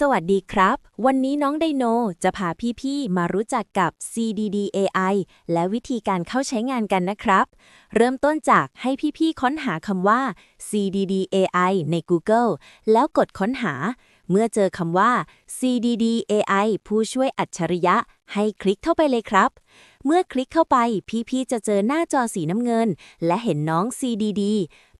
สวัสดีครับ วันนี้น้องไดโนจะพาพี่ๆ มารู้จักกับ CDD AI และวิธีการเข้าใช้งานกันนะครับ เริ่มต้นจากให้พี่ๆ ค้นหาคำว่า CDD AI ใน Google แล้วกดค้นหา เมื่อเจอคำว่า CDD AI ผู้ช่วยอัจฉริยะ ให้คลิกเข้าไปเลยครับ เมื่อคลิกเข้าไปพี่ๆจะเจอหน้าจอสีน้ำเงิน และเห็นน้อง CDD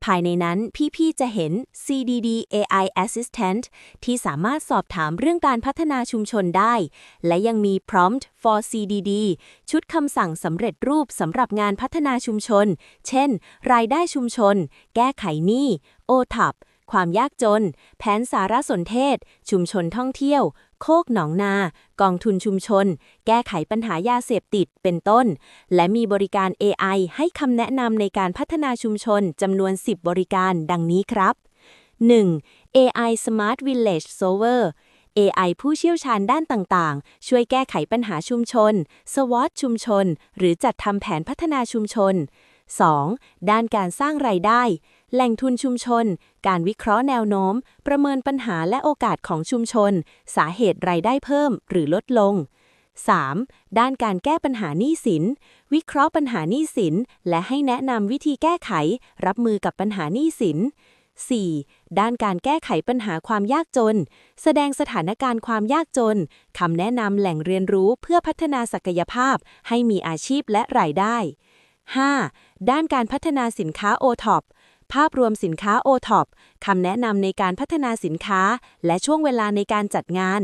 ภายในนั้นพี่ๆจะเห็น CDD AI Assistant ที่สามารถสอบถามเรื่องการพัฒนาชุมชนได้ และยังมี Prompt for CDD ชุดคำสั่งสำเร็จรูปสำหรับงานพัฒนาชุมชน เช่น รายได้ชุมชน แก้ไขหนี้ OTAP ความยากจน แผนสารสนเทศ ชุมชนท่องเที่ยว โคกหนองนา กองทุนชุมชน แก้ไขปัญหายาเสพติด เป็นต้น และมีบริการ AI ให้คำแนะนำในการพัฒนาชุมชนจำนวน 10 บริการดังนี้ครับ 1. AI Smart Village Solver AI ผู้เชี่ยวชาญด้านต่างๆ ช่วยแก้ไขปัญหาชุมชน สวอตชุมชน หรือจัดทำแผนพัฒนาชุมชน 2. ด้านการสร้างไรายได้ แหล่งทุนชุมชน การวิเคราะห์แนวโน้ม ประเมินปัญหาและโอกาสของชุมชน สาเหตุไรายได้เพิ่มหรือลดลง 3. ด้านการแก้ปัญหาหนี้สิน วิเคราะห์ปัญหาหนี้สิน และให้แนะนำวิธีแก้ไข รับมือกับปัญหาหนี้สิน 4. ด้านการแก้ไขปัญหาความยากจน แสดงสถานการณ์ความยากจน คำแนะนำแหล่งเรียนรู้เพื่อพัฒนาศักยภาพ ให้มีอาชีพและรายได้ 5. ด้านการพัฒนาสินค้า O-TOP ภาพรวมสินค้า O-TOP คำแนะนำในการพัฒนาสินค้า และช่วงเวลาในการจัดงาน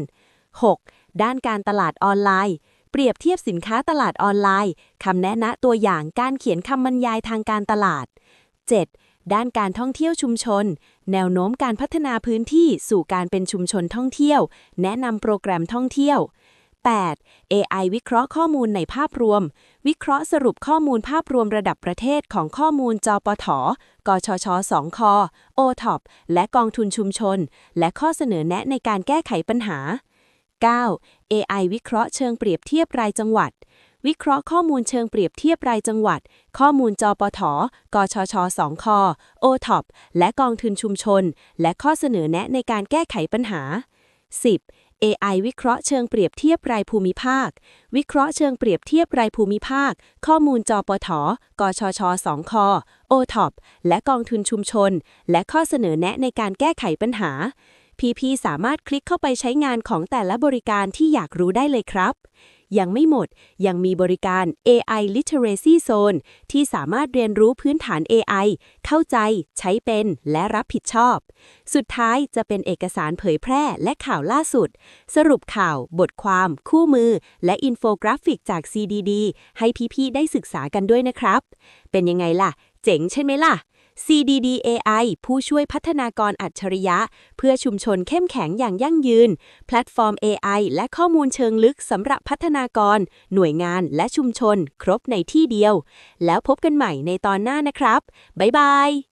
6. ด้านการตลาดออนไลน์ เปรียบเทียบสินค้าตลาดออนไลน์คำแนะนำตัวอย่างการเขียนคำบรรยายทางการตลาด 7. ด้านการท่องเที่ยวชุมชน แนวโน้มการพัฒนาพื้นที่สู่การเป็นชุมชนท่องเที่ยว แนะนำโปรแกรมท่องเที่ยว 8. AI วิเคราะห์ข้อมูลในภาพรวม วิเคราะห์สรุปข้อมูลภาพรวมระดับประเทศของข้อมูลจปทกชช2ค OTOP และกองทุนชุมชน และข้อเสนอแนะในการแก้ไขปัญหา 9. AI วิเคราะห์เชิงเปรียบเทียบรายจังหวัด วิเคราะห์ข้อมูลเชิงเปรียบเทียบรายจังหวัด ข้อมูลจปทกชช2ค OTOP และกองทุนชุมชน และข้อเสนอแนะในการแก้ไขปัญหา 10. AI วิเคราะห์เชิงเปรียบเทียบรายภูมิภาค วิเคราะห์เชิงเปรียบเทียบรายภูมิภาค ข้อมูลจปทกชชสองคโอท็อปและกองทุนชุมชน และข้อเสนอแนะในการแก้ไขปัญหาพี่ๆสามารถคลิกเข้าไปใช้งานของแต่ละบริการที่อยากรู้ได้เลยครับ ยังไม่หมด ยังมีบริการ AI Literacy Zone ที่สามารถเรียนรู้พื้นฐาน AI เข้าใจ ใช้เป็น และรับผิดชอบ สุดท้ายจะเป็นเอกสารเผยแพร่และข่าวล่าสุด สรุปข่าว บทความ คู่มือ และอินโฟกราฟิกจาก CDD ให้พี่ๆ ได้ศึกษากันด้วยนะครับ เป็นยังไงล่ะ เจ๋งใช่ไหมล่ะ CDD AI ผู้ช่วยพัฒนากรอัจฉริยะ เพื่อชุมชนเข้มแข็งอย่างยั่งยืน แพลตฟอร์ม AI และข้อมูลเชิงลึกสำหรับพัฒนากร หน่วยงานและชุมชน ครบในที่เดียว แล้วพบกันใหม่ในตอนหน้านะครับ บ๊ายบาย